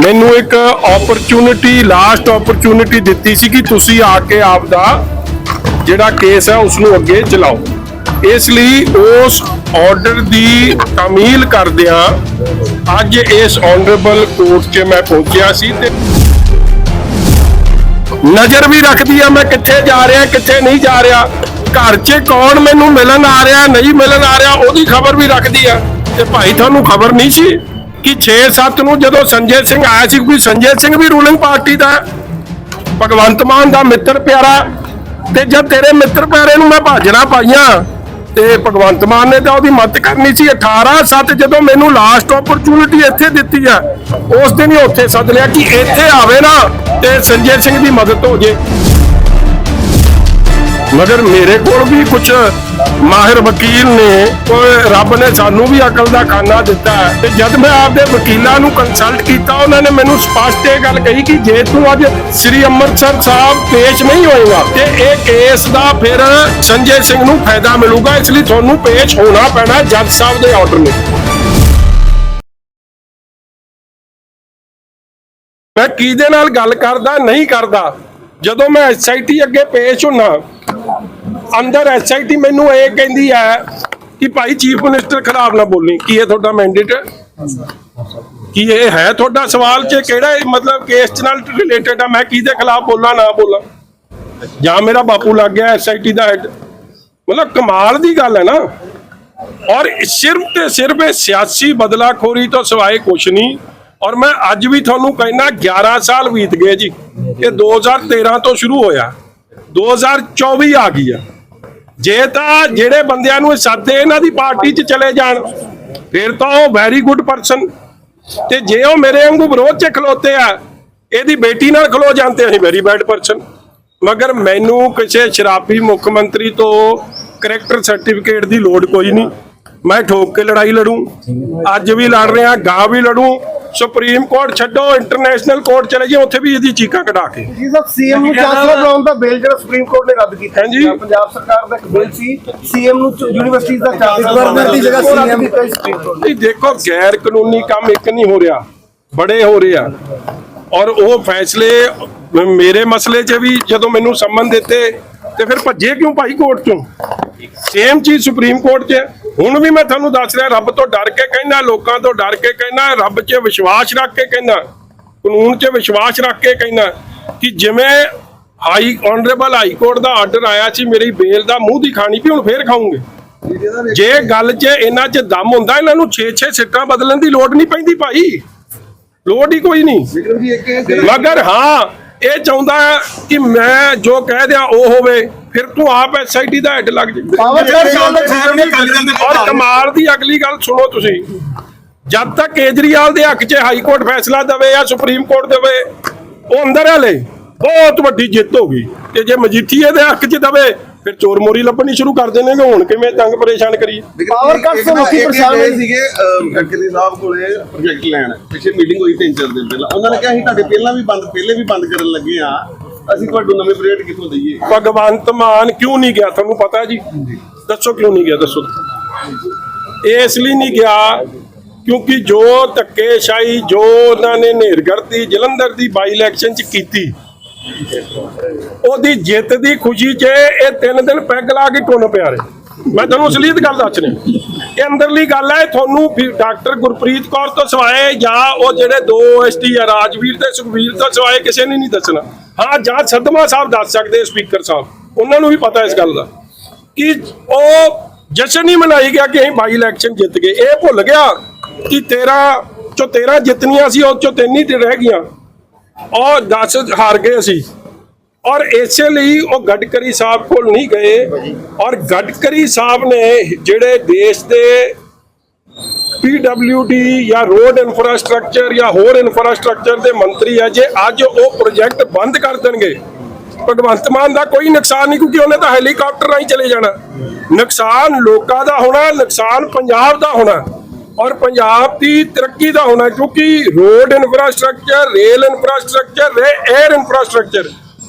ਮੈਨੂੰ ਇੱਕ opportunity last opportunity ਦਿੱਤੀ ਸੀ ਕਿ ਤੁਸੀਂ ਆ ਕੇ ਆਪ ਦਾ ਜਿਹੜਾ ਕੇਸ ਹੈ ਉਸ ਨੂੰ ਅੱਗੇ ਚਲਾਓ। ਇਸ ਲਈ ਉਸ ਆਰਡਰ ਦੀ ਤਾਮੀਲ ਕਰਦਿਆਂ ਅੱਜ ਇਸ ਆਨਰੇਬਲ ਕੋਰਟ 'ਚ ਮੈਂ ਪਹੁੰਚਿਆ ਸੀ ਤੇ ਨਜ਼ਰ ਵੀ ਰੱਖਦੀ ਆ ਮੈਂ ਕਿੱਥੇ ਜਾ ਰਿਹਾ, ਕਿੱਥੇ ਨਹੀਂ ਜਾ ਰਿਹਾ, ਘਰ 'ਚ ਕੌਣ ਮੈਨੂੰ ਮਿਲਣ ਆ ਰਿਹਾ, ਨਹੀਂ ਮਿਲਣ ਆ ਰਿਹਾ, ਉਹਦੀ ਖਬਰ ਵੀ ਰੱਖਦੀ ਆ। ਤੇ ਭਾਈ, ਤੁਹਾਨੂੰ ਖਬਰ ਨਹੀਂ ਸੀ? ਕਿ 6-7 ਨੂੰ ਜਦੋਂ ਸੰਜੇ ਸਿੰਘ ਆਇਆ ਸੀ, ਕੋਈ ਸੰਜੇ ਸਿੰਘ ਵੀ ਰੂਲਿੰਗ ਪਾਰਟੀ ਦਾ ਭਗਵੰਤ ਮਾਨ ਦਾ ਮਿੱਤਰ ਪਿਆਰਾ। ਤੇ ਜਦ ਤੇਰੇ ਮਿੱਤਰ ਪਿਆਰੇ ਨੂੰ ਮੈਂ ਭਾਜਣਾ ਪਾਈਆਂ, ਤੇ ਭਗਵੰਤ ਮਾਨ ਨੇ ਤਾਂ ਉਹਦੀ ਮਦਦ ਕਰਨੀ ਸੀ। 18 7 ਜਦੋਂ ਮੈਨੂੰ ਲਾਸਟ ਓਪਰਚੁਨਿਟੀ ਇੱਥੇ ਦਿੱਤੀ ਆ, ਉਸ ਦਿਨ ਹੀ ਉੱਥੇ ਸੱਦ ਲਿਆ ਕਿ ਇੱਥੇ ਆਵੇ ਨਾ ਤੇ ਸੰਜੇ ਸਿੰਘ ਦੀ ਮਦਦ ਹੋ ਜੇ। ਮਗਰ ਮੇਰੇ ਕੋਲ ਵੀ ਕੁਝ ਮਾਹਿਰ ਵਕੀਲ ਨੇ ਉਹ ਰੱਬ ਨੇ ਸਾਨੂੰ ਵੀ ਅਕਲ ਦਾ ਖਾਨਾ ਦਿੱਤਾ ਹੈ। ਤੇ ਜਦ ਮੈਂ ਆਪਦੇ ਵਕੀਲਾਂ ਨੂੰ ਕੰਸਲਟ ਕੀਤਾ, ਉਹਨਾਂ ਨੇ ਮੈਨੂੰ ਸਪਸ਼ਟ ਇਹ ਗੱਲ ਕਹੀ ਕਿ ਜੇ ਤੂੰ ਅੱਜ ਸ੍ਰੀ ਅੰਮ੍ਰਿਤਸਰ ਸਾਹਿਬ ਪੇਸ਼ ਨਹੀਂ ਹੋਏਗਾ, ਤੇ ਇਹ ਕੇਸ ਦਾ ਫਿਰ ਸੰਜੇ ਸਿੰਘ ਨੂੰ ਫਾਇਦਾ ਮਿਲੂਗਾ। ਇਸ ਲਈ ਤੁਹਾਨੂੰ ਪੇਸ਼ ਹੋਣਾ ਪੈਣਾ ਜੱਜ ਸਾਹਿਬ ਦੇ ਆਰਡਰ ਨੂੰ। ਮੈਂ ਕਿਹਦੇ ਨਾਲ ਗੱਲ ਕਰਦਾ, ਨਹੀਂ ਕਰਦਾ? ਜਦੋਂ ਮੈਂ ਐਸਆਈਟੀ ਅੱਗੇ ਪੇਸ਼ ਹੁੰਨਾ ਅੰਦਰ ਐਸਆਈਟੀ ਮੈਨੂੰ ਇਹ ਕਹਿੰਦੀ ਹੈ ਕਿ ਭਾਈ ਚੀਫ ਮਿਨਿਸਟਰ ਖਿਲਾਫ ਨਾ ਬੋਲੀ। ਕੀ ਇਹ ਤੁਹਾਡਾ ਮੈਂਡੇਟ ਹੈ? ਕੀ ਇਹ ਹੈ ਤੁਹਾਡਾ ਸਵਾਲ ਚ ਕਿਹੜਾ ਮਤਲਬ ਕੇਸ ਨਾਲ ਰਿਲੇਟਡ ਆ? ਮੈਂ ਕਿਹਦੇ ਖਿਲਾਫ ਬੋਲਾਂ, ਨਾ ਬੋਲਾਂ? ਜਾਂ ਮੇਰਾ ਬਾਪੂ ਲੱਗ ਗਿਆ ਐਸਆਈਟੀ ਦਾ ਹੈਡ ਮਤਲਬ ਕਮਾਲ ਦੀ ਗੱਲ ਹੈ ਨਾ। ਔਰ ਸਿਰਫ ਤੇ ਸਿਰਫ ਇਹ ਸਿਆਸੀ ਬਦਲਾਖੋਰੀ ਤੋਂ ਸਿਵਾਏ ਕੁਛ ਨਹੀਂ। ਔਰ ਮੈਂ ਅੱਜ ਵੀ ਤੁਹਾਨੂੰ ਕਹਿਣਾ 11 ਸਾਲ ਬੀਤ ਗਏ ਜੀ। ਇਹ 2013 ਤੋਂ ਸ਼ੁਰੂ ਹੋਇਆ। 2024 ਆ ਗਈ ਆ। ਜੇ ਤਾਂ ਜਿਹੜੇ ਬੰਦਿਆਂ ਨੂੰ ਇਹ ਸਾਦੇ ਇਹਨਾਂ ਦੀ ਪਾਰਟੀ 'ਚ ਚਲੇ ਜਾਣ, ਫਿਰ ਤਾਂ ਉਹ ਵੈਰੀ ਗੁੱਡ ਪਰਸਨ ਤੇ ਜੇ ਉਹ ਮੇਰੇ ਵਾਂਗੂ ਵਿਰੋਧ 'ਚ ਖਲੋਤੇ ਆ, ਇਹਦੀ ਬੇਟੀ ਨਾਲ ਖਲੋ ਜਾਂਦੇ ਅਸੀਂ ਵੈਰੀ ਬੈਡ ਪਰਸਨ ਮਗਰ ਮੈਨੂੰ ਕਿਸੇ ਸ਼ਰਾਬੀ ਮੁੱਖ ਮੰਤਰੀ ਤੋਂ ਕਰੈਕਟਰ ਸਰਟੀਫਿਕੇਟ ਦੀ ਲੋੜ ਕੋਈ ਨਹੀਂ। ਮੈਂ ਠੋਕ ਕੇ ਲੜਾਈ ਲੜੂੰ। ਅੱਜ ਵੀ ਲੜ ਰਿਹਾ ਗਾਂ ਵੀ ਲੜੂੰ। ਸੁਪਰੀਮ ਕੋਰਟ ਛੱਡੋ ਇੰਟਰਨੈਸ਼ਨਲ ਕੋਰਟ ਚਲੇ ਜਾਓ ਉੱਥੇ ਵੀ ਇਹਦੀ ਚੀਕਾਂ ਕਢਾ ਕੇ। ਜੀ ਸਾਹਿਬ ਸੀਐਮ ਨੂੰ ਚਾਂਸਲਰ ਬਣਾਉਣ ਦਾ ਬਿੱਲ ਜਿਹੜਾ ਸੁਪਰੀਮ ਕੋਰਟ ਨੇ ਰੱਦ ਕੀਤਾ। ਹਾਂਜੀ। ਪੰਜਾਬ ਸਰਕਾਰ ਦਾ ਇੱਕ ਬਿੱਲ ਸੀ ਸੀਐਮ ਨੂੰ ਯੂਨੀਵਰਸਿਟੀ ਦਾ ਚਾਂਸਲਰ ਗਵਰਨਰ ਦੀ ਜਗ੍ਹਾ ਉਹ ਰੱਦ CM ਕੀਤਾ ਸੀ ਸੁਪਰੀਮ ਕੋਰਟ ਨੇ। ਨਹੀਂ ਦੇਖੋ ਗੈਰ ਕਾਨੂੰਨੀ ਕੰਮ ਇੱਕ ਨਹੀਂ ਹੋ ਰਿਹਾ ਬੜੇ ਹੋ ਰਹੇ ਆ। ਔਰ ਉਹ ਫੈਸਲੇ ਮੇਰੇ ਮਸਲੇ 'ਚ ਵੀ ਜਦੋਂ ਮੈਨੂੰ ਸੰਮਨ ਦਿੱਤੇ ਤੇ ਫਿਰ ਭੱਜੇ ਕਿਉਂ ਭਾਈ ਕੋਰਟ ਚੋਂ? ਸੇਮ ਚੀਜ਼ ਸੁਪਰੀਮ ਕੋਰਟ 'ਚ ਹੈ। ਹੁਣ ਵੀ ਮੈਂ ਤੁਹਾਨੂੰ ਦੱਸ ਰਿਹਾ ਰੱਬ ਤੋਂ ਡਰ ਕੇ ਕਹਿਣਾ ਲੋਕਾਂ ਤੋਂ ਡਰ ਕੇ ਕਹਿਣਾ ਰੱਬ 'ਚ ਵਿਸ਼ਵਾਸ ਰੱਖ ਕੇ ਕਹਿਣਾ ਕਾਨੂੰਨ 'ਚ ਵਿਸ਼ਵਾਸ ਰੱਖ ਕੇ ਕਹਿਣਾ ਕਿ ਜਿਵੇਂ ਹਾਈ ਆਨਰੇਬਲ ਹਾਈ ਕੋਰਟ ਦਾ ਆਰਡਰ ਆਇਆ ਸੀ ਮੇਰੀ ਬੇਲ ਦਾ ਮੂੰਹ ਦੀ ਖਾਣੀ ਵੀ ਹੁਣ ਫੇਰ ਖਾਉਂਗੇ ਜੇ ਗੱਲ 'ਚ ਇਹਨਾਂ 'ਚ ਦਮ ਹੁੰਦਾ ਇਹਨਾਂ ਨੂੰ 6-6 ਸਿੱਟਾਂ ਬਦਲਣ ਦੀ ਲੋੜ ਨਹੀਂ ਪੈਂਦੀ ਭਾਈ। ਲੋੜ ਹੀ ਕੋਈ ਨਹੀਂ। ਮਗਰ ਹਾਂ ਇਹ ਚਾਹੁੰਦਾ ਕਿ ਮੈਂ ਜੋ ਕਹਿ ਦਿਆਂ ਉਹ ਹੋਵੇ ਫਿਰ ਤੂੰ ਆਪ ਐਸਆਈਟੀ ਦਾ ਹੈਡ ਲੱਗ ਜਾ ਔਰ ਕਮਾਲ ਦੀ ਅਗਲੀ ਗੱਲ ਸੁਣੋ ਤੁਸੀਂ। ਜਦ ਤੱਕ ਕੇਜਰੀਵਾਲ ਦੇ ਹੱਕ 'ਚ ਹਾਈ ਕੋਰਟ ਫੈਸਲਾ ਦੇਵੇ ਜਾਂ ਸੁਪਰੀਮ ਕੋਰਟ ਦੇਵੇ ਉਹ ਅੰਦਰ ਹਲੇ ਬਹੁਤ ਵੱਡੀ ਜਿੱਤ ਹੋ ਗਈ। ਤੇ ਜੇ ਮਜੀਠੀਏ ਦੇ ਹੱਕ 'ਚ ਦੇਵੇ ਫਿਰ ਚੋਰ ਮੋਰੀ ਲੱਭਣੀ ਸ਼ੁਰੂ ਕਰ ਦੇਣਗੇ ਹੁਣ ਕਿਵੇਂ ਤੰਗ ਪਰੇਸ਼ਾਨ ਕਰੀਏ? Power cuts ਤੋਂ ਲੋਕੀ ਪਰੇਸ਼ਾਨ ਹੋਏ। ਸੀਗੇ ਫੈਕਟਰੀ ਸਾਹਿਬ ਕੋਲੇ ਪ੍ਰੋਜੈਕਟ ਲੈਣ। ਪਿੱਛੇ ਮੀਟਿੰਗ ਹੋਈ ਤਿੰਨ ਚਾਰ ਦਿਨ ਪਹਿਲਾਂ। ਉਹਨਾਂ ਨੇ ਕਿਹਾ ਸੀ ਤੁਹਾਡੇ ਪਹਿਲਾਂ ਵੀ ਬੰਦ ਪਹਿਲੇ ਵੀ ਬੰਦ ਕਰਨ ਲੱਗੇ ਆ। ਅਸੀਂ ਤੁਹਾਨੂੰ ਨਵੇਂ ਪ੍ਰੋਜੈਕਟ ਕਿੱਥੋਂ ਦਈਏ? ਭਗਵੰਤ ਮਾਨ ਕਿਉਂ ਨਹੀਂ ਗਿਆ? ਤੁਹਾਨੂੰ ਪਤਾ ਜੀ? ਦੱਸੋ ਕਿਉਂ ਨਹੀਂ ਗਿਆ? ਦੱਸੋ। ਇਹ ਇਸ ਲਈ ਨਹੀਂ ਗਿਆ ਕਿਉਂਕਿ ਜੋ ਧੱਕੇਸ਼ਾਹੀ ਜੋ ਉਹਨਾਂ ਨੇ ਨੇਰਗੜਤੀ ਜਲੰਧਰ ਦੀ ਬਾਈ ਇਲੈਕਸ਼ਨ ਚ ਕੀਤੀ ਉਹਦੀ ਜਿੱਤ ਦੀ ਖੁਸ਼ੀ 'ਚ ਇਹ ਤਿੰਨ ਦਿਨ ਪੈਗ ਲਾ ਕੇ ਟੁੰਨ ਪਿਆ ਰਹੇ। ਮੈਂ ਤੁਹਾਨੂੰ ਅਸਲੀਤ ਗੱਲ ਦੱਸ ਰਿਹਾ। ਇਹ ਅੰਦਰਲੀ ਗੱਲ ਹੈ, ਤੁਹਾਨੂੰ ਡਾਕਟਰ ਗੁਰਪ੍ਰੀਤ ਕੌਰ ਤੋਂ ਸਿਵਾਏ ਜਾਂ ਉਹ ਜਿਹੜੇ ਦੋ ਐਸਟੀ ਆ, ਰਾਜਵੀਰ ਤੇ ਸੁਖਵੀਰ ਤੋਂ ਸਿਵਾਏ ਕਿਸੇ ਨੇ ਨਹੀਂ ਦੱਸਣਾ। ਹਾਂ, ਜਾਂ ਸਦਮਾ ਸਾਹਿਬ ਦੱਸ ਸਕਦੇ ਸਪੀਕਰ ਸਾਹਿਬ। ਉਹਨਾਂ ਨੂੰ ਵੀ ਪਤਾ ਇਸ ਗੱਲ ਦਾ ਕਿ ਉਹ ਜਸ਼ਨ ਨਹੀਂ ਮਨਾਈ ਗਿਆ ਕਿ ਅਸੀਂ ਬਾਈ ਇਲੈਕਸ਼ਨ ਜਿੱਤ ਗਏ। ਇਹ ਭੁੱਲ ਗਿਆ ਕਿ 13 ਚੋਂ 13 ਜਿੱਤਨੀਆਂ ਸੀ, ਉਹ ਚੋਂ ਤਿੰਨ ਹੀ ਰਹਿ ਗਈਆਂ। ਔਰ 10 ਹਾਰ ਗਏ ਅਸੀਂ। ਔਰ ਇਸੇ ਲਈ ਉਹ ਗਡਕਰੀ ਸਾਹਿਬ ਕੋਲ ਨਹੀਂ ਗਏ। ਔਰ ਗਡਕਰੀ ਸਾਹਿਬ ਨੇ ਜਿਹੜੇ ਦੇਸ਼ ਦੇ ਪੀਡਬਲਯੂਡੀ ਜਾਂ ਰੋਡ ਇਨਫਰਾਸਟ੍ਰਕਚਰ ਜਾਂ ਹੋਰ ਇਨਫਰਾਸਟ੍ਰਕਚਰ ਦੇ ਮੰਤਰੀ ਹੈ ਜੇ ਅੱਜ ਉਹ ਪ੍ਰੋਜੈਕਟ ਬੰਦ ਕਰ ਦੇਣਗੇ ਭਗਵੰਤ ਮਾਨ ਦਾ ਕੋਈ ਨੁਕਸਾਨ ਨਹੀਂ ਕਿਉਂਕਿ ਉਹਨੇ ਤਾਂ ਹੈਲੀਕਾਪਟਰ ਰਾਹੀਂ ਚਲੇ ਜਾਣਾ। ਨੁਕਸਾਨ ਲੋਕਾਂ ਦਾ ਹੋਣਾ ਨੁਕਸਾਨ ਪੰਜਾਬ ਦਾ ਹੋਣਾ। ਔਰ ਪੰਜਾਬ ਦੀ ਤਰੱਕੀ ਦਾ ਹੋਣਾ ਕਿਉਂਕਿ road infrastructure rail infrastructure air infrastructure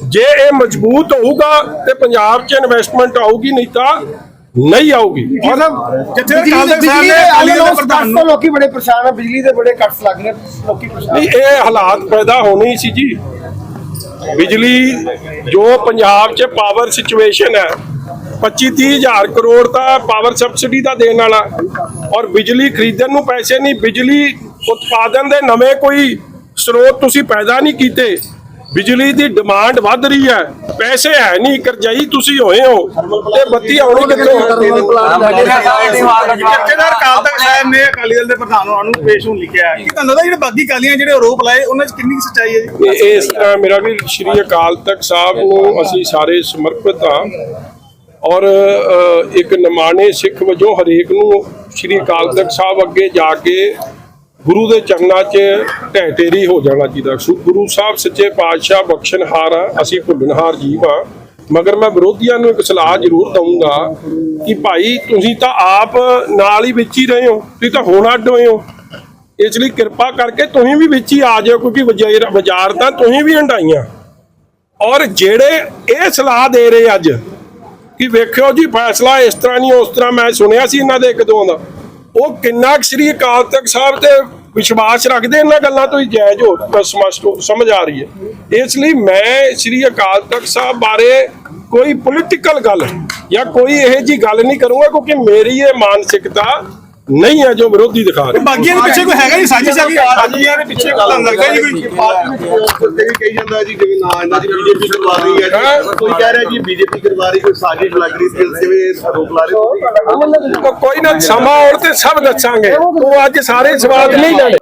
ਜੇ ਇਹ ਮਜ਼ਬੂਤ ਹੋਊਗਾ ਤੇ ਪੰਜਾਬ 'ਚ ਇਨਵੈਸਟਮੈਂਟ ਆਊਗੀ ਨਹੀਂ ਤਾਂ ਨਹੀਂ ਆਊਗੀ। ਜਿੱਥੇ ਤਖਤ ਸਾਹਿਬ ਨੇ ਦਲ ਦੇ ਪ੍ਰਧਾਨ ਨੂੰ ਲੋਕੀ ਬੜੇ ਪਰੇਸ਼ਾਨ ਆ ਬਿਜਲੀ ਦੇ ਬੜੇ ਕੱਟਸ ਲੱਗ ਰਹੇ ਲੋਕੀ ਪਰੇਸ਼ਾਨ ਨਹੀਂ ਇਹ ਹਾਲਾਤ ਪੈਦਾ ਹੋਣੀ ਸੀ ਜੀ। ਬਿਜਲੀ ਜੋ ਪੰਜਾਬ 'ਚ ਪਾਵਰ ਸਿਚੁਏਸ਼ਨ ਹੈ 25 30 ਹਜ਼ਾਰ ਕਰੋੜ ਤਾਂ ਪਾਵਰ ਸਬਸਿਡੀ ਦਾ ਦੇਣ ਵਾਲਾ। ਔਰ ਬਿਜਲੀ ਖਰੀਦਣ ਨੂੰ ਪੈਸੇ ਨਹੀਂ ਬਿਜਲੀ ਉਤਪਾਦਨ ਦੇ ਨਵੇਂ ਕੋਈ ਸਰੋਤ ਤੁਸੀਂ ਪੈਦਾ ਨਹੀਂ ਕੀਤੇ। ਬਿਜਲੀ ਦੀ ਡਿਮਾਂਡ ਵੱਧ ਰਹੀ ਹੈ ਪੈਸੇ ਹੈ ਨਹੀਂ ਕਰਜ਼ਾਈ ਤੁਸੀਂ ਹੋਏ ਹੋ। ਤੇ ਬੱਤੀ ਆਉਣੀ ਕਿੱਥੋਂ ਜਥੇਦਾਰ ਅਕਾਲ ਤਖਤ ਸਾਹਿਬ ਨੇ ਅਕਾਲੀ ਦਲ ਦੇ ਪ੍ਰਧਾਨ ਨੂੰ ਪੇਸ਼ ਹੋਣ ਲਿਖਿਆ ਕਿ ਤੁਹਾਨੂੰ ਲੱਗਦਾ ਜਿਹੜੇ ਬਾਗੀ ਕਾਲੀਆਂ ਜਿਹੜੇ ਆਰੋਪ ਲਾਏ ਉਹਨਾਂ 'ਚ ਕਿੰਨੀ ਸੱਚਾਈ ਹੈ ਜੀ? ਇਸ ਤਰ੍ਹਾਂ ਮੇਰਾ ਵੀ ਸ਼੍ਰੀ ਅਕਾਲ ਤਖਤ ਸਾਹਿਬ ਨੂੰ ਅਸੀਂ ਸਾਰੇ ਸਮਰਪਿਤ ਹਾਂ। ਔਰ ਇੱਕ ਨਿਮਾਣੇ ਸਿੱਖ ਵਜੋਂ ਹਰੇਕ ਨੂੰ ਸ਼੍ਰੀ ਅਕਾਲ ਤਖਤ ਸਾਹਿਬ ਅੱਗੇ ਜਾ ਕੇ ਗੁਰੂ ਦੇ ਚਰਨਾਂ 'ਚ ਢਹਿ ਢੇਰੀ ਹੋ ਜਾਣਾ ਚਾਹੀਦਾ। ਗੁਰੂ ਸਾਹਿਬ ਸੱਚੇ ਪਾਤਸ਼ਾਹ ਬਖਸ਼ਣਹਾਰ ਆ, ਅਸੀਂ ਭੁੱਲਣਹਾਰ ਜੀਵ ਆ। ਮਗਰ ਮੈਂ ਵਿਰੋਧੀਆਂ ਨੂੰ ਇੱਕ ਸਲਾਹ ਜ਼ਰੂਰ ਦਊਂਗਾ ਕਿ ਭਾਈ, ਤੁਸੀਂ ਤਾਂ ਆਪ ਨਾਲ ਹੀ ਵਿੱਚ ਹੀ ਰਹੇ ਹੋ, ਤੁਸੀਂ ਤਾਂ ਹੁਣ ਅੱਡ ਹੋਏ ਹੋ। ਇਸ ਲਈ ਕਿਰਪਾ ਕਰਕੇ ਤੁਸੀਂ ਵੀ ਵਿੱਚ ਹੀ ਆ ਜਾਓ ਕਿਉਂਕਿ ਵਜ਼ਾਰ ਬਾਜ਼ਾਰ ਤਾਂ ਤੁਸੀਂ ਵੀ ਹੰਡਾਈਆਂ ਔਰ ਜਿਹੜੇ ਇਹ ਸਲਾਹ ਦੇ ਰਹੇ ਅੱਜ ਕਿ ਵੇਖਿਓ ਜੀ, ਫੈਸਲਾ ਇਸ ਤਰ੍ਹਾਂ ਨਹੀਂ, ਉਸ ਤਰ੍ਹਾਂ ਮੈਂ ਸੁਣਿਆ ਸੀ ਇਹਨਾਂ ਦੇ ਇੱਕ ਦੋ ਦਾ। ਉਹ ਕਿੰਨਾ ਕੁ ਸ੍ਰੀ ਅਕਾਲ ਤਖਤ ਸਾਹਿਬ ਤੇ ਵਿਸ਼ਵਾਸ ਰੱਖਦੇ ਇਹਨਾਂ ਗੱਲਾਂ ਤੋਂ ਹੀ, ਜਾਇਜ਼ ਹੋ ਸਮਝ ਆ ਰਹੀ ਹੈ। ਇਸ ਲਈ ਮੈਂ ਸ੍ਰੀ ਅਕਾਲ ਤਖਤ ਸਾਹਿਬ ਬਾਰੇ ਕੋਈ ਪੋਲੀਟੀਕਲ ਗੱਲ ਜਾਂ ਕੋਈ ਇਹੋ ਜੀ ਗੱਲ ਨਹੀਂ ਕਰੂੰਗਾ, ਕਿਉਂਕਿ ਮੇਰੀ ਇਹ ਮਾਨਸਿਕਤਾ ਨਹੀਂ ਹੈ ਜੋ ਵਿਰੋਧੀ ਦਿਖਾ ਰਹੇ। ਬਾਗੀਆਂ ਦੇ ਪਿੱਛੇ ਕੋਈ ਹੈਗਾ ਜੀ? ਸਾਜ਼ਿਸ਼ ਹੈਗੀ ਬਾਗੀਆਂ ਦੇ ਪਿੱਛੇ ਤੁਹਾਨੂੰ ਲੱਗਦਾ ਜੀ। ਕੋਈ ਪਾਰਟੀ ਵੀ ਕਹੀ ਜਾਂਦਾ ਜੀ ਜਿਵੇਂ ਨਾ ਇਹਨਾਂ ਦੀ ਬੀਜੇਪੀ ਕਰਵਾ ਰਹੀ ਹੈ? ਜੀ। ਕੋਈ ਕਹਿ ਰਿਹਾ ਜੀ ਬੀਜੇਪੀ ਕਰਵਾ ਰਹੀ ਕੋਈ ਸਾਜ਼ਿਸ਼ ਲੱਗ ਰਹੀ ਸੀ ਜਿਵੇਂ ਆਰੋਪ ਲਾ ਰਹੇ ਹੋ। ਕੋ- ਕੋਈ ਨਾ ਸਮਾਂ ਆਉਣ ਤੇ ਸਭ ਦੱਸਾਂਗੇ। ਉਹ ਅੱਜ ਸਾਰੇ ਸਵਾਦ ਨਹੀਂ ਲੈਣੇ।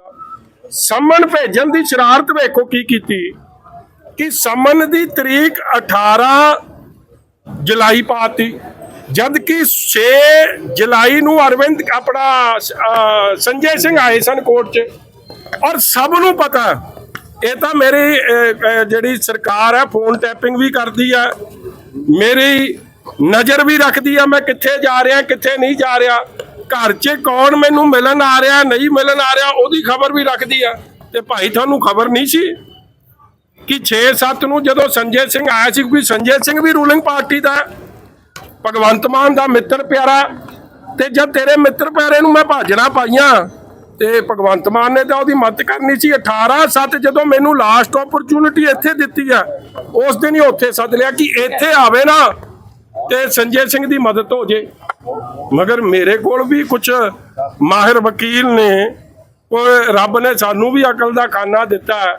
ਸਮਨ ਭੇਜਣ ਦੀ ਸ਼ਰਾਰਤ ਵੇਖੋ ਕੀ ਕੀਤੀ। ਕਿ ਸਮਨ ਦੀ ਤਰੀਕ 18 ਜੁਲਾਈ ਪਾਤੀ। ਜਦ ਕਿ 6 ਜੁਲਾਈ ਨੂੰ ਅਰਵਿੰਦ ਆਪਣਾ ਸੰਜੇ ਸਿੰਘ ਆਏ ਸਨ ਕੋਰਟ 'ਚ। ਔਰ ਸਭ ਨੂੰ ਪਤਾ, ਇਹ ਤਾਂ ਮੇਰੀ ਜਿਹੜੀ ਸਰਕਾਰ ਹੈ ਫੋਨ ਟੈਪਿੰਗ ਵੀ ਕਰਦੀ ਹੈ। ਮੇਰੀ ਨਜ਼ਰ ਵੀ ਰੱਖਦੀ ਆ ਮੈਂ ਕਿੱਥੇ ਜਾ ਰਿਹਾ, ਕਿੱਥੇ ਨਹੀਂ ਜਾ ਰਿਹਾ। ਘਰ 'ਚ ਕੌਣ ਮੈਨੂੰ ਮਿਲਣ ਆ ਰਿਹਾ, ਨਹੀਂ ਮਿਲਣ ਆ ਰਿਹਾ, ਉਹਦੀ ਖਬਰ ਵੀ ਰੱਖਦੀ ਆ ਤੇ ਭਾਈ, ਤੁਹਾਨੂੰ ਖਬਰ ਨਹੀਂ ਸੀ ਕਿ 6-7 ਨੂੰ ਜਦੋਂ ਸੰਜੇ ਸਿੰਘ ਆਇਆ ਸੀ ਕੋਈ ਸੰਜੇ ਸਿੰਘ ਵੀ ਰੂਲਿੰਗ ਪਾਰਟੀ ਦਾ ਭਗਵੰਤ ਮਾਨ ਦਾ ਮਿੱਤਰ ਪਿਆਰਾ ਤੇ ਜਦ ਤੇਰੇ ਮਿੱਤਰ ਪਿਆਰੇ ਨੂੰ ਮੈਂ ਭਾਜਣਾ ਪਾਈਆਂ ਤੇ ਭਗਵੰਤ ਮਾਨ ਨੇ ਤਾਂ ਉਹਦੀ ਮਦਦ ਕਰਨੀ ਸੀ 18-7 ਜਦੋਂ ਮੈਨੂੰ ਲਾਸਟ ਓਪਰਚੁਨਿਟੀ ਇੱਥੇ ਦਿੱਤੀ ਆ, ਉਸ ਦਿਨ ਹੀ ਉੱਥੇ ਸੱਦ ਲਿਆ ਕਿ ਇੱਥੇ ਆਵੇ ਨਾ ਤੇ ਸੰਜੇ ਸਿੰਘ ਦੀ ਮਦਦ ਹੋ ਜੇ ਮਗਰ ਮੇਰੇ ਕੋਲ ਵੀ ਕੁਝ ਮਾਹਿਰ ਵਕੀਲ ਨੇ ਉਹ ਰੱਬ ਨੇ ਸਾਨੂੰ ਵੀ ਅਕਲ ਦਾ ਖਾਨਾ ਦਿੱਤਾ ਹੈ।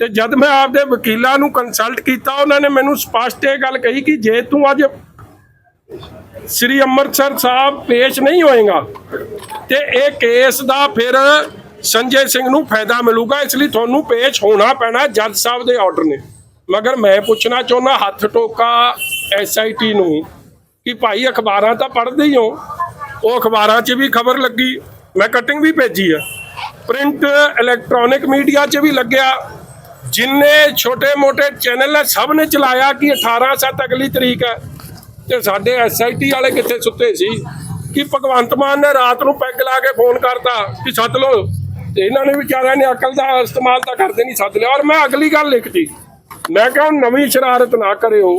ਤੇ ਜਦ ਮੈਂ ਆਪਦੇ ਵਕੀਲਾਂ ਨੂੰ ਕੰਸਲਟ ਕੀਤਾ, ਉਹਨਾਂ ਨੇ ਮੈਨੂੰ ਸਪਸ਼ਟ ਇਹ ਗੱਲ ਕਹੀ ਕਿ ਜੇ ਤੂੰ ਅੱਜ ਸ੍ਰੀ ਅੰਮ੍ਰਿਤਸਰ ਸਾਹਿਬ ਪੇਸ਼ ਨਹੀਂ ਹੋਏਗਾ ਤੇ ਇਹ ਕੇਸ ਦਾ ਫਿਰ ਸੰਜੇ ਸਿੰਘ ਨੂੰ ਫਾਇਦਾ ਮਿਲੂਗਾ, ਇਸ ਲਈ ਤੁਹਾਨੂੰ ਪੇਸ਼ ਹੋਣਾ ਪੈਣਾ ਜੱਜ ਸਾਹਿਬ ਦੇ ਆਰਡਰ ਨੇ। ਮਗਰ ਮੈਂ ਪੁੱਛਣਾ ਚਾਹੁੰਦਾ, ਹੱਥ ਟੋਕਾ ਐਸਆਈਟੀ ਨੂੰ ਕਿ ਭਾਈ ਅਖਬਾਰਾਂ ਤਾਂ ਪੜ੍ਹਦੇ ਹੀ ਹੋ। ਉਹ ਅਖਬਾਰਾਂ 'ਚ ਵੀ ਖਬਰ ਲੱਗੀ, ਮੈਂ ਕਟਿੰਗ ਵੀ ਭੇਜੀ ਆ। ਪ੍ਰਿੰਟ ਇਲੈਕਟ੍ਰੋਨਿਕ ਮੀਡੀਆ 'ਚ ਵੀ ਲੱਗਿਆ। ਜਿੰਨੇ ਛੋਟੇ-ਮੋਟੇ ਚੈਨਲ ਸਭ ਨੇ ਚਲਾਇਆ ਕਿ 18 7 ਅਗਲੀ ਤਰੀਕ ਹੈ। ਤੇ ਸਾਡੇ ਐਸਆਈਟੀ ਵਾਲੇ ਕਿੱਥੇ ਸੁੱਤੇ ਸੀ? ਕਿ ਭਗਵੰਤ ਮਾਨ ਨੇ ਰਾਤ ਨੂੰ ਪੈਗ ਲਾ ਕੇ ਫੋਨ ਕਰਤਾ ਕਿ ਸੱਦ ਲਓ? ਤੇ ਇਹਨਾਂ ਨੇ ਵਿਚਾਰਿਆਂ ਨੇ ਅਕਲ ਦਾ ਇਸਤੇਮਾਲ ਤਾਂ ਕਰਦੇ ਨਹੀਂ, ਸੱਦ ਲਿਆ। ਔਰ ਮੈਂ ਅਗਲੀ ਗੱਲ ਲਿਖਤੀ। ਮੈਂ ਕਿਹਾ ਨਵੀਂ ਸ਼ਰਾਰਤ ਨਾ ਕਰਿਓ।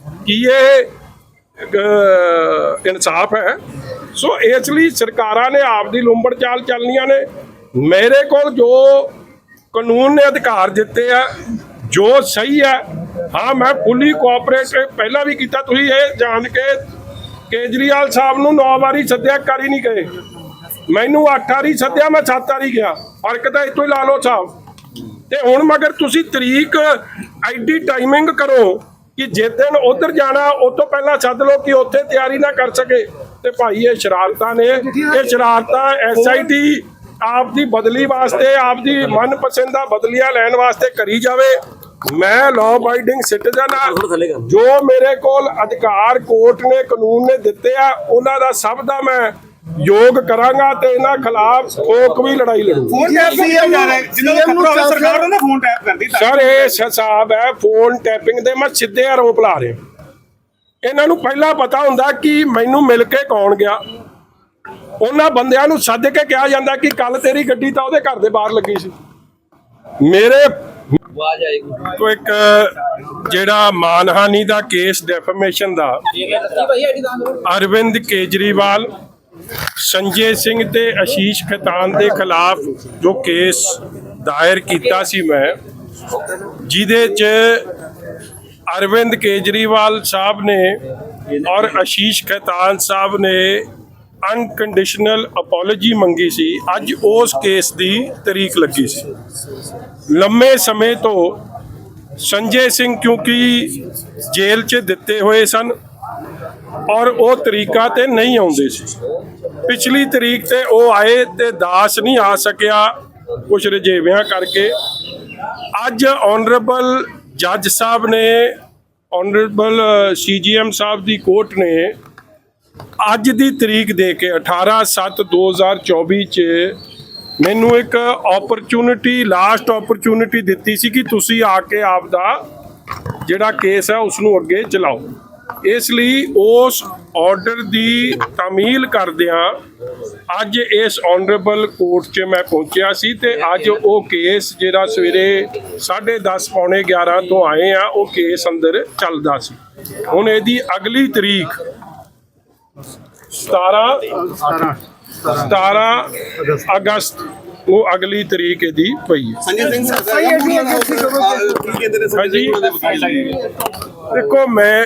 ਕੀ ਇਹ ਇਨਸਾਫ ਹੈ? ਸੋ ਇਸ ਲਈ ਸਰਕਾਰਾਂ ਨੇ ਆਪਦੀ ਲੰਬੜ ਚਾਲ ਚੱਲਣੀਆਂ ਨੇ। ਮੇਰੇ ਕੋਲ ਜੋ ਕਾਨੂੰਨ ਨੇ ਅਧਿਕਾਰ ਦਿੱਤੇ ਆ, ਜੋ ਸਹੀ ਹੈ, ਹਾਂ, ਮੈਂ ਫੁੱਲੀ ਕੋਆਪਰੇਟ ਪਹਿਲਾਂ ਵੀ ਕੀਤਾ, ਤੁਸੀਂ ਇਹ ਜਾਣ ਕੇ ਕੇਜਰੀਵਾਲ ਸਾਹਿਬ ਨੂੰ 9 ਵਾਰੀ ਸੱਦਿਆ, ਕਰ ਹੀ ਨਹੀਂ ਗਏ। ਮੈਨੂੰ 8 ਵਾਰੀ ਸੱਦਿਆ, ਮੈਂ 7 ਵਾਰੀ ਗਿਆ। ਫ਼ਰਕ ਤਾਂ ਇਤੋਂ ਹੀ ਲਾ ਲਓ ਸਾਹਿਬ। ਤੇ ਹੁਣ ਮਗਰ ਤੁਸੀਂ ਤਰੀਕ, ਐਡੀ ਟਾਈਮਿੰਗ ਕਰੋ। ਕਿ ਜੇ ਦਿਨ ਉਧਰ ਜਾਣਾ ਉਸ ਤੋਂ ਪਹਿਲਾਂ ਸੱਦ ਲਓ ਕਿ ਉੱਥੇ ਤਿਆਰੀ ਨਾ ਕਰ ਸਕੇ। ਤੇ ਭਾਈ ਇਹ ਸ਼ਰਾਰਤਾਂ ਨੇ। ਇਹ ਸ਼ਰਾਰਤਾਂ ਐਸਆਈਟੀ ਆਪ ਦੀ ਬਦਲੀ ਵਾਸਤੇ ਆਪ ਦੀ ਮਨਪਸੰਦਾ ਬਦਲੀਆਂ ਲੈਣ ਵਾਸਤੇ ਕਰੀ ਜਾਵੇ। ਮੈਂ ਲਾਅ ਅਬਾਈਡਿੰਗ ਸਿਟੀਜ਼ਨ ਆ ਜੋ ਮੇਰੇ ਕੋਲ ਅਧਿਕਾਰ ਕੋਰਟ ਨੇ ਕਾਨੂੰਨ ਨੇ ਦਿੱਤੇ ਆ ਉਹਨਾਂ ਦਾ ਸਭ ਦਾ ਮੈਂ ਯੋਗ ਕਰਾਂਗਾ ਤੇ ਇਹਨਾਂ ਖਿਲਾਫ ਠੋਕ ਵੀ ਲੜਾਈ ਲੜੂ। ਫੋਨ ਟੈਪ ਕੀਤਾ ਜਾ ਰਿਹਾ ਹੈ। ਜਿਨ੍ਹਾਂ ਦਾ ਖਤਰਾ ਹੋਵੇ ਸਰਕਾਰ ਉਹਨਾਂ ਫੋਨ ਟੈਪ ਕਰਦੀ ਤਾਂ ਸਰ ਇਹ ਹਿਸਾਬ ਹੈ ਫੋਨ ਟੈਪਿੰਗ ਦੇ ਮੈਂ ਸਿੱਧੇ ਆਰੋਪ ਲਾ ਰਿਹਾ। ਇਹਨਾਂ ਨੂੰ ਪਹਿਲਾਂ ਪਤਾ ਹੁੰਦਾ ਕਿ ਮੈਨੂੰ ਮਿਲ ਕੇ ਕੌਣ ਗਿਆ। ਉਹਨਾਂ ਬੰਦਿਆਂ ਨੂੰ ਸੱਦ ਕੇ ਕਿਹਾ ਜਾਂਦਾ ਕਿ ਕੱਲ ਤੇਰੀ ਗੱਡੀ ਤਾਂ ਉਹਦੇ ਘਰ ਦੇ ਬਾਹਰ ਲੱਗੀ ਸੀ। ਮੇਰੇ ਤੋਂ ਇੱਕ ਜਿਹੜਾ ਮਾਨਹਾਨੀ ਦਾ ਕੇਸ ਡੈਫਰਮੇਸ਼ਨ ਦਾ ਅਰਵਿੰਦ ਕੇਜਰੀਵਾਲ ਸੰਜੇ ਸਿੰਘ ਤੇ ਆਸ਼ੀਸ਼ ਖੇਤਾਨ ਦੇ ਖਿਲਾਫ ਜੋ ਕੇਸ ਦਾਇਰ ਕੀਤਾ ਸੀ ਮੈਂ, ਜਿਹਦੇ ਚ ਅਰਵਿੰਦ ਕੇਜਰੀਵਾਲ ਸਾਹਿਬ ਨੇ ਔਰ ਆਸ਼ੀਸ਼ ਖੇਤਾਨ ਸਾਹਿਬ ਨੇ ਅਨਕੰਡੀਸ਼ਨਲ ਅਪੋਲੋਜੀ ਮੰਗੀ ਸੀ। ਅੱਜ ਉਸ ਕੇਸ ਦੀ ਤਰੀਕ ਲੱਗੀ ਸੀ। ਲੰਮੇ ਸਮੇਂ ਤੋਂ ਸੰਜੇ ਸਿੰਘ ਕਿਉਂਕਿ ਜੇਲ੍ਹ 'ਚ ਦਿੱਤੇ ਹੋਏ ਸਨ ਔਰ ਉਹ ਤਰੀਕਾ ਤੇ ਨਹੀਂ ਆਉਂਦੇ ਸੀ। ਪਿਛਲੀ ਤਰੀਕ ਤੇ ਉਹ ਆਏ ਤੇ ਦਾਸ ਨਹੀਂ ਆ ਸਕਿਆ ਕੁਝ ਰਜੇਵਿਆਂ ਕਰਕੇ। ਅੱਜ ਆਨਰੇਬਲ ਜੱਜ ਸਾਹਿਬ ਨੇ ਆਨਰੇਬਲ ਸੀਜੀਐਮ ਸਾਹਿਬ ਦੀ ਕੋਰਟ ਨੇ ਅੱਜ ਦੀ ਤਰੀਕ ਦੇ ਕੇ 18/7/2024 ਚ ਮੈਨੂੰ ਇੱਕ ਓਪਰਚੁਨਿਟੀ ਲਾਸਟ ਓਪਰਚ्युनिटी ਦਿੱਤੀ ਸੀ ਕਿ ਤੁਸੀਂ ਆ ਕੇ ਆਪਦਾ ਜਿਹੜਾ ਕੇਸ ਹੈ ਉਸ ਨੂੰ ਅੱਗੇ ਚਲਾਓ। ਇਸ ਲਈ ਉਸ ਆਰਡਰ ਦੀ ਤਾਮੀਲ ਕਰਦਿਆਂ ਅੱਜ ਇਸ ਆਨਰੇਬਲ ਕੋਰਟ 'ਚ ਮੈਂ ਪਹੁੰਚਿਆ ਸੀ ਤੇ ਅੱਜ ਉਹ ਕੇਸ ਜਿਹੜਾ ਸਵੇਰੇ 10:30 ਪੌਣੇ 11 ਤੋਂ ਆਏ ਆ ਉਹ ਕੇਸ ਅੰਦਰ ਚੱਲਦਾ ਸੀ। ਹੁਣ ਇਹਦੀ ਅਗਲੀ ਤਰੀਕ 17 17 ਅਗਸਤ ਉਹ ਅਗਲੀ ਤਰੀਕ ਇਹਦੀ ਪਈ ਹੈ। ਸੰਜੇ ਸਿੰਘ ਸਰ। ਕੀ ਕਹਿੰਦੇ ਨੇ? ਦੇਖੋ ਮੈਂ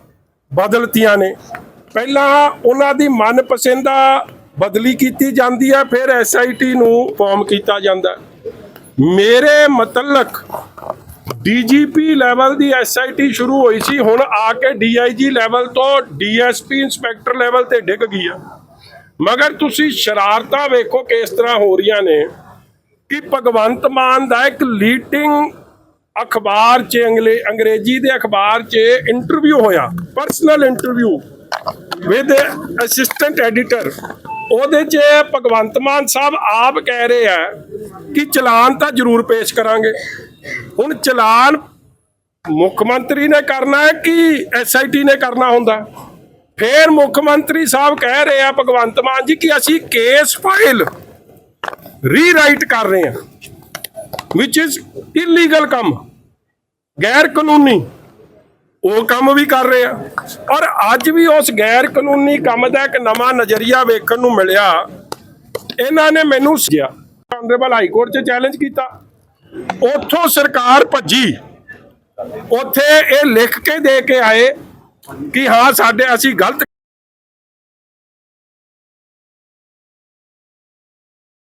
ਬਦਲਤੀਆਂ ਨੇ। ਪਹਿਲਾਂ ਉਹਨਾਂ ਦੀ ਮਨਪਸੰਦਾ ਬਦਲੀ ਕੀਤੀ ਜਾਂਦੀ ਹੈ, ਫਿਰ ਐਸਆਈਟੀ ਨੂੰ ਫਾਰਮ ਕੀਤਾ ਜਾਂਦਾ ਮੇਰੇ ਮਤਲਕ ਡੀਜੀਪੀ ਲੈਵਲ ਦੀ ਐਸਆਈਟੀ ਸ਼ੁਰੂ ਹੋਈ ਸੀ, ਹੁਣ ਆ ਕੇ ਡੀਆਈਜੀ ਲੈਵਲ ਤੋਂ ਡੀਐਸਪੀ ਇੰਸਪੈਕਟਰ ਲੈਵਲ ਤੇ ਡਿੱਗ ਗਈ ਆ। ਮਗਰ ਤੁਸੀਂ ਸ਼ਰਾਰਤਾਂ ਵੇਖੋ ਕਿਸ ਤਰ੍ਹਾਂ ਹੋ ਰਹੀਆਂ ਨੇ ਕਿ ਭਗਵੰਤ ਮਾਨ ਦਾ ਇੱਕ ਲੀਡਿੰਗ ਅਖਬਾਰ 'ਚ ਅੰਗਲੇ ਅੰਗਰੇਜ਼ੀ ਦੇ ਅਖਬਾਰ 'ਚ ਇੰਟਰਵਿਊ ਹੋਇਆ personal interview with assistant editor ਉਹਦੇ 'ਚ ਭਗਵੰਤ ਮਾਨ ਸਾਹਿਬ ਆਪ ਕਹਿ ਰਹੇ ਆ ਕਿ ਚਲਾਨ ਤਾਂ ਜ਼ਰੂਰ ਪੇਸ਼ ਕਰਾਂਗੇ। ਹੁਣ ਚਲਾਨ ਮੁੱਖ ਮੰਤਰੀ ਨੇ ਕਰਨਾ ਹੈ ਕਿ ਐਸਆਈਟੀ ਨੇ ਕਰਨਾ ਹੁੰਦਾ? ਫੇਰ ਮੁੱਖ ਮੰਤਰੀ ਸਾਹਿਬ ਕਹਿ ਰਹੇ ਆ ਭਗਵੰਤ ਮਾਨ ਜੀ ਕਿ ਅਸੀਂ ਕੇਸ ਫਾਈਲ ਰੀਰਾਈਟ ਕਰ ਰਹੇ ਹਾਂ ਵਿਚ ਇਜ਼ ਇਲੀਗਲ ਕੰਮ। ਗੈਰ ਕਾਨੂੰਨੀ। ਉਹ ਕੰਮ ਵੀ ਕਰ ਰਹੇ। ਆ ਔਰ ਅੱਜ ਵੀ ਉਸ ਗੈਰ ਕਾਨੂੰਨੀ ਕੰਮ ਦਾ ਇੱਕ ਨਵਾਂ ਨਜ਼ਰੀਆ ਵੇਖਣ ਨੂੰ ਮਿਲਿਆ। ਇਹਨਾਂ ਨੇ ਮੈਨੂੰ ਸਿਆ ਆਨਰੇਬਲ ਹਾਈ ਕੋਰਟ 'ਚ ਚੈਲੰਜ ਕੀਤਾ। ਉੱਥੋਂ ਸਰਕਾਰ ਭੱਜੀ। ਉੱਥੇ ਇਹ ਲਿਖ ਕੇ ਦੇ ਕੇ ਆਏ ਕਿ ਹਾਂ, ਸਾਡੇ ਅਸੀਂ ਗਲਤ